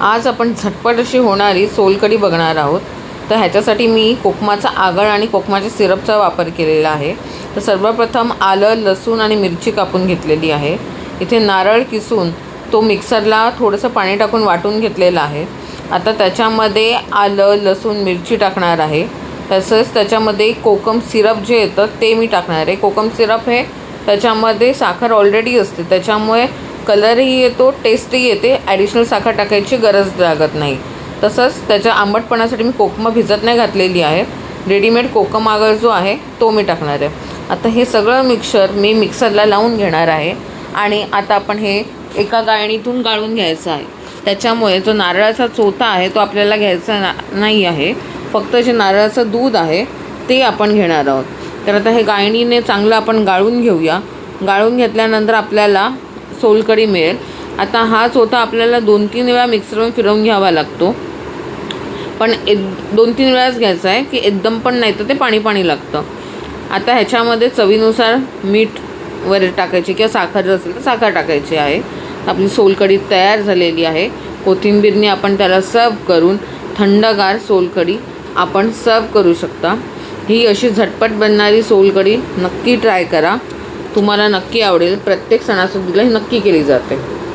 आज आपण झटपट अशी होणारी सोलकढी बघणार आहोत. तर ह्याच्यासाठी मी कोकमाचा आगळ आणि कोकमाच्या सिरपचा वापर केलेला आहे. तर सर्वप्रथम आलं लसूण आणि मिरची कापून घेतलेली आहे. इथे नारळ किसून तो मिक्सरला थोडंसं पाणी टाकून वाटून घेतलेला आहे. आता त्याच्यामध्ये आलं लसूण मिरची टाकणार आहे. तसंच त्याच्यामध्ये कोकम सिरप जे येतं ते मी टाकणार आहे. कोकम सिरप हे त्याच्यामध्ये साखर ऑलरेडी असते. त्याच्यामुळे कलरही येतो टेस्टही येते. ॲडिशनल साखर टाकायची गरज लागत नाही. तसंच त्याच्या आंबटपणासाठी मी कोकमं भिजत नाही घातलेली आहे रेडीमेड कोकम आगळ जो आहे तो मी टाकणार आहे. आता हे सगळं मिक्सर मी मिक्सरला लावून घेणार आहे. आणि आता आपण हे एका गाळणीतून गाळून घ्यायचं आहे. त्याच्यामुळे जो नारळाचा चोथा आहे तो आपल्याला घ्यायचा ना नाही आहे. फक्त जे नारळाचं दूध आहे ते आपण घेणार आहोत. तर आता हे गाळणीने चांगलं आपण गाळून घेऊया. गाळून घेतल्यानंतर आपल्याला सोलकढी मिळेल. आता हाच होता आपल्याला दोन तीन वेळा मिक्सरवर फिरवून घ्यावा लागतो. पण एक दोन तीन वेळाच घ्यायचा आहे की एकदम पण नाही तर ते पाणी पाणी लागतं. आता ह्याच्यामध्ये चवीनुसार मीठ वगैरे टाकायचे किंवा साखर जर असेल तर साखर टाकायची आहे. आपली सोलकढी तयार झालेली आहे. कोथिंबीरने आपण त्याला सर्व करून थंडगार सोलकढी आपण सर्व करू शकता. ही अशी झटपट बनणारी सोलकढी नक्की ट्राय करा. तुम्हाला नक्की आवडेल. प्रत्येक सणासुदीला ही नक्की केली जाते.